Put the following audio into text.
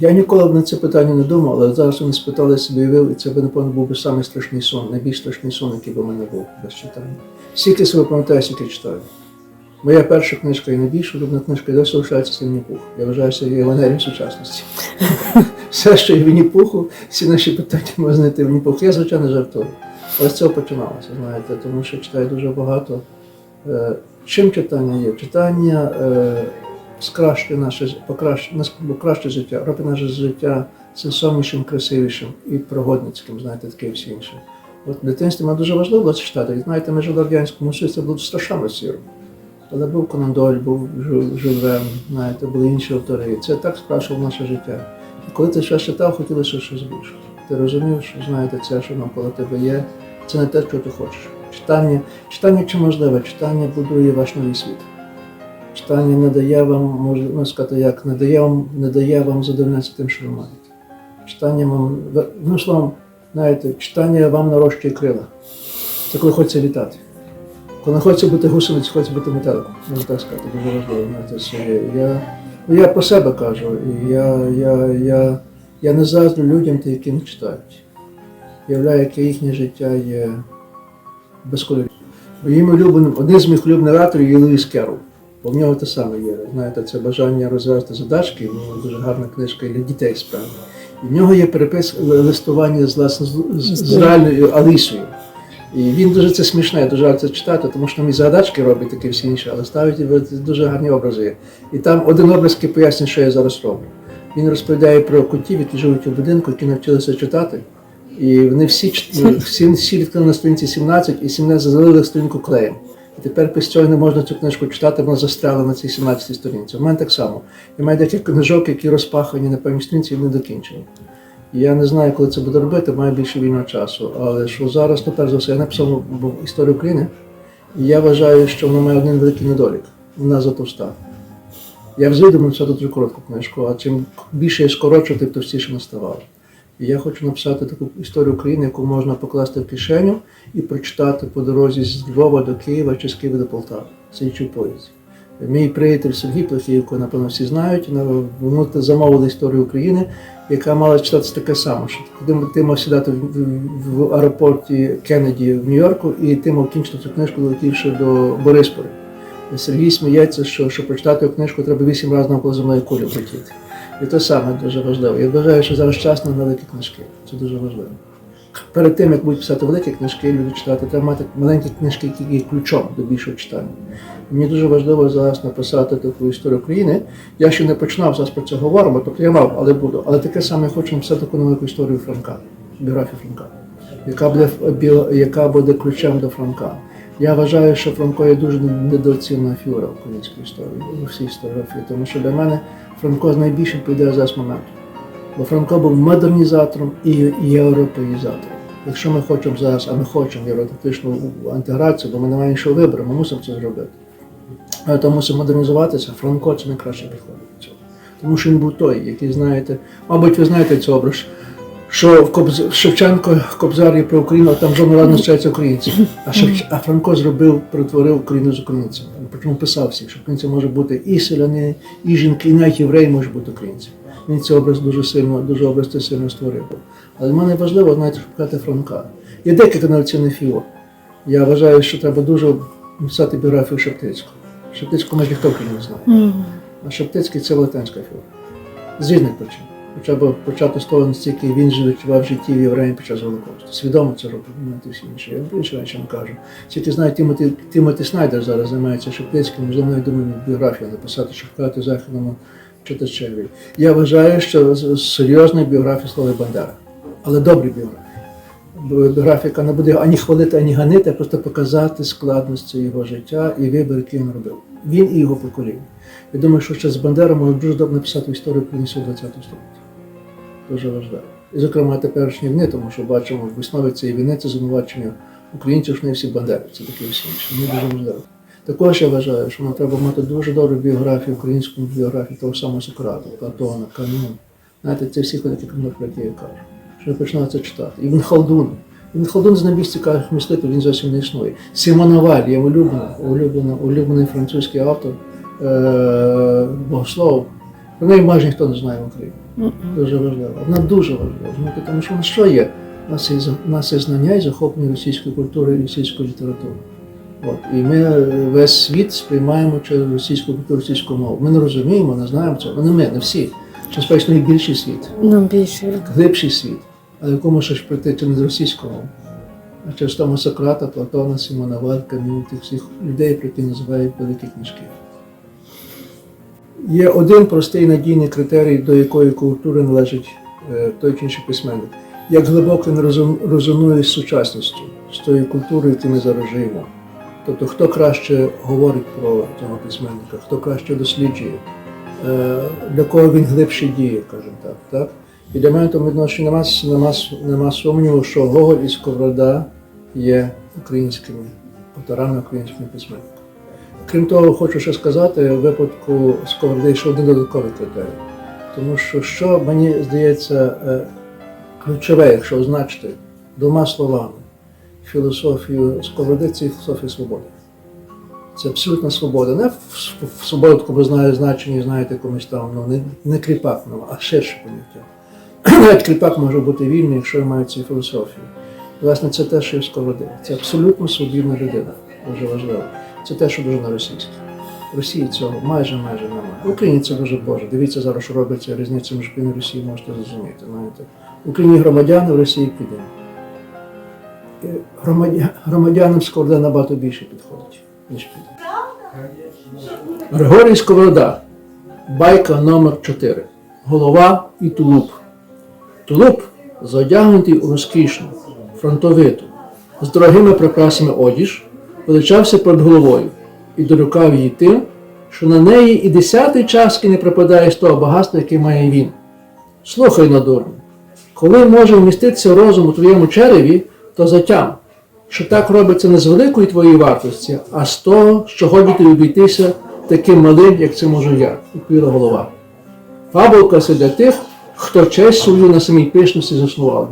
Я ніколи б на це питання не думав, але зараз вони спитали собі уявив, і це б, напевно, був би самий страшний сон, найбільш страшний сон, який би в мене був без читання. Скільки себе пам'ятаю, скільки читаю. Моя перша книжка і найбільша улюблена книжка досі лишається це Вінні-Пух. Я вважаю, що є Євангелієм сучасності. Все, що є в Вінні-Пуху, всі наші питання можна знайти в Вінні-Пуху. Я, звичайно, жартую. Але з цього починалося, знаєте, тому що читаю дуже багато. Е, Чим читання є? Читання е, скращує наше, покращує, життя, робить наше життя сенсовнішим, красивішим і пригодницьким, знаєте, таке і інше. От в дитинстві мені дуже важливо було читати. Знаєте, ми жили в радянському Союзі, це було страшенно сіро. Але був Конан Дойль, був Жю- знаєте, були інші автори. Це так скрашувало наше життя. І коли ти щось читав, хотілося щось більше. Ти розумів, що знаєте, це, що навколо тебе є, це не те, що ти хочеш. Читання, читання чи можливе, читання будує ваш новий світ. Читання не дає вам, можна сказати, як не дає вам, не дає вам задовольнятися тим, що ви маєте. Читання вам, ну словом, знаєте, читання вам нарощує крила. Це коли хочеться літати. Коли не хочеться бути гусеницею, хочеться бути метеликом. Можна так сказати, дуже важливо. Я, ну, я про себе кажу, і я, я, я, я не заздрю людям, не читають. Являю, яке їхнє життя є без. Моїм улюбленим, один з моїх улюблених авторів є Луїс Керол. Бо в нього те саме є. Знаєте, це бажання розв'язати задачки, в нього дуже гарна книжка для дітей справді. І в нього є перепис листування з, власне, з, з, з реальною Алісою. І він дуже це смішне, дуже це читати, тому що там і задачки робить такі всі інші, але ставить дуже гарні образи. І там один образ який пояснює, що я зараз роблю. Він розповідає про котів, які живуть у будинку, які навчилися читати. І вони всі, всі, всі відкрили на сторінці 17 і 17 залили сторінку клеєм. Тепер після цього не можна цю книжку читати, вона застряла на цій 17 сторінці. У мене так само. Я маю декілька книжок, які розпахані на певній сторінці і не докінчені. Я не знаю, коли це буде робити, маю більше вільного часу. Але що зараз, ну перш за все, я написав історію України, і я вважаю, що вона має один великий недолік. Вона затовста. Я взагалі думаю, написати дуже коротку книжку, а чим більше я скорочу, тим товстіше вона ставала. І я хочу написати таку історію України, яку можна покласти в кишеню і прочитати по дорозі з Львова до Києва чи з Києва до Полтави, сидячи в поїзді. Мій приятель Сергій Плахівко, напевно, всі знають, на- вони замовили історію України, яка мала читатися таке саме, що ти, мав сідати в, аеропорті Кеннеді в Нью-Йорку, і ти мав кінчити цю книжку, летівши до Борисполя. Сергій сміється, що щоб прочитати книжку, треба вісім разів навколо земної кулі летіти. І те саме дуже важливо. Я вважаю, що зараз час на великі книжки. Це дуже важливо. Перед тим, як будуть писати великі книжки, люди читати, треба мати маленькі книжки, які є ключом до більшого читання. Мені дуже важливо зараз написати таку історію України. Я ще не починав зараз про це говоримо, тобто я мав, але буду. Але таке саме я хочу написати таку невелику історію Франка, біографію Франка, яка буде, яка буде ключем до Франка. Я вважаю, що Франко є дуже недооцінена фігура українській історії, у всій історіографії, тому що для мене Франко найбільше відповідає зараз моменту. Бо Франко був модернізатором і європеїзатором. Якщо ми хочемо зараз, а ми хочемо євроатлантичну інтеграцію, бо ми не маємо іншого вибору, ми мусимо це зробити. Але то мусимо модернізуватися, Франко це найкраще підходить до цього. Тому що він був той, який знаєте, мабуть, ви знаєте цей образ, що в Кобз... Шевченко Кобзар є про Україну, а там жодного разу не зустрічаються українці. А, Шевч... а Франко зробив, перетворив Україну з українцями. Причому писав всіх, що українці може бути і селяни, і жінки, і навіть євреї можуть бути українцями. Він цей образ дуже сильно, дуже образ цей сильно створив. Але для мене важливо, знаєте, шукати Франка. Є декілька навчених фігур. Я вважаю, що треба дуже писати біографію Шептицького. Шептицького майже ніхто не знає. А Шептицький це велетенська фігура. З різних причин. Хоча б почати з того, наскільки він живав в житті в євреїв під час Голокосту. Свідомо це робив, знаєте, всі інші. Я більше речі вам кажу. Тільки знаю, Тімоті, Тімоті Снайдер зараз займається Шептицьким, можливо, навіть думаю, біографію написати, щоб вказати західному читачеві. Я вважаю, що серйозної біографії слова Бандера. Але добрі біографії. Біографія, яка не буде ані хвалити, ані ганити, а просто показати складності його життя і вибір, який він робив. Він і його покоління. Я думаю, що ще з Бандера можна дуже добре написати історію України ХХ століття. Дуже важливо. І, зокрема, теперішні війни, тому що бачимо в основі цієї війни це звинувачення українців, що не всі бандери. Це таке всі інші. Мені дуже важливо. Також я вважаю, що нам треба мати дуже добру біографію, українську біографію того самого Сократа, Платона, Кам'яну. Знаєте, це всі великі книги, про які я кажу. Що я починаю це читати. І він Халдун. Він Халдун з найбільш цікавих мислителів, він зовсім не існує. Симон Наваль, є улюблений, улюблений, улюблений французький автор, е- богослов. Про неї майже ніхто не знає в Україні. Дуже важливо. Вона дуже важлива. Знаєте, тому що вона що є? У нас є, у нас є знання і захоплення російської культури і російської літератури. От. І ми е, весь світ сприймаємо через російську культуру, російську мову. Ми не розуміємо, не знаємо цього. Ну, не ми, не всі. Це безпечно більший світ, Ну, більше. глибший світ. Але якому можеш прийти через російську мову. А через тому Сократа, Платона, Симона Варка, ну, тих всіх людей, про які називають великі книжки. Є один простий надійний критерій, до якої культури належить е, той чи інший письменник. Як глибоко він резонує з сучасністю, з тою культурою, яку ми зараз живемо. Тобто, хто краще говорить про цього письменника, хто краще досліджує, е, для кого він глибше діє, кажемо так. так? І для мене тому відношенні нема, нема, нема сумніву, що Гоголь і Сковорода є українськими авторами, українськими письменниками. Крім того, хочу ще сказати, в випадку Сковороди ще один додатковий критерій. Тому що, що мені здається е, ключове, якщо означити двома словами філософію Сковороди, це філософія свободи. Це абсолютна свобода. Не в, свободу, таку ви знаєте значення, знаєте, комусь там, ну, не, не кріпак, ну, а ширше поняття. Навіть кріпак може бути вільний, якщо він має цю філософію. Власне, це те, що є Сковороди. Це абсолютно свобідна людина. Дуже важливо. Це те, що дуже на російське. В Росії цього майже майже немає. В Україні це дуже Боже. Дивіться зараз, що робиться різниця між Україною і Росією, можете зрозуміти. Знаєте. В Україні громадяни, в Росії піде. Громадя... Громадянам Сковорода набагато більше підходить, ніж піде. Григорій Сковорода. Байка номер 4 Голова і тулуб. Тулуб задягнутий у розкішну, фронтовиту, з дорогими прикрасами одіж, величався перед головою і дорукав її тим, що на неї і десятий частки не припадає з того багатства, яке має він. Слухай, надурно, коли може вміститися розум у твоєму череві, то затям, що так робиться не з великої твоєї вартості, а з того, що годі обійтися таким малим, як це можу я, відповіла голова. Фабулка це для тих, хто честь свою на самій пишності заснував.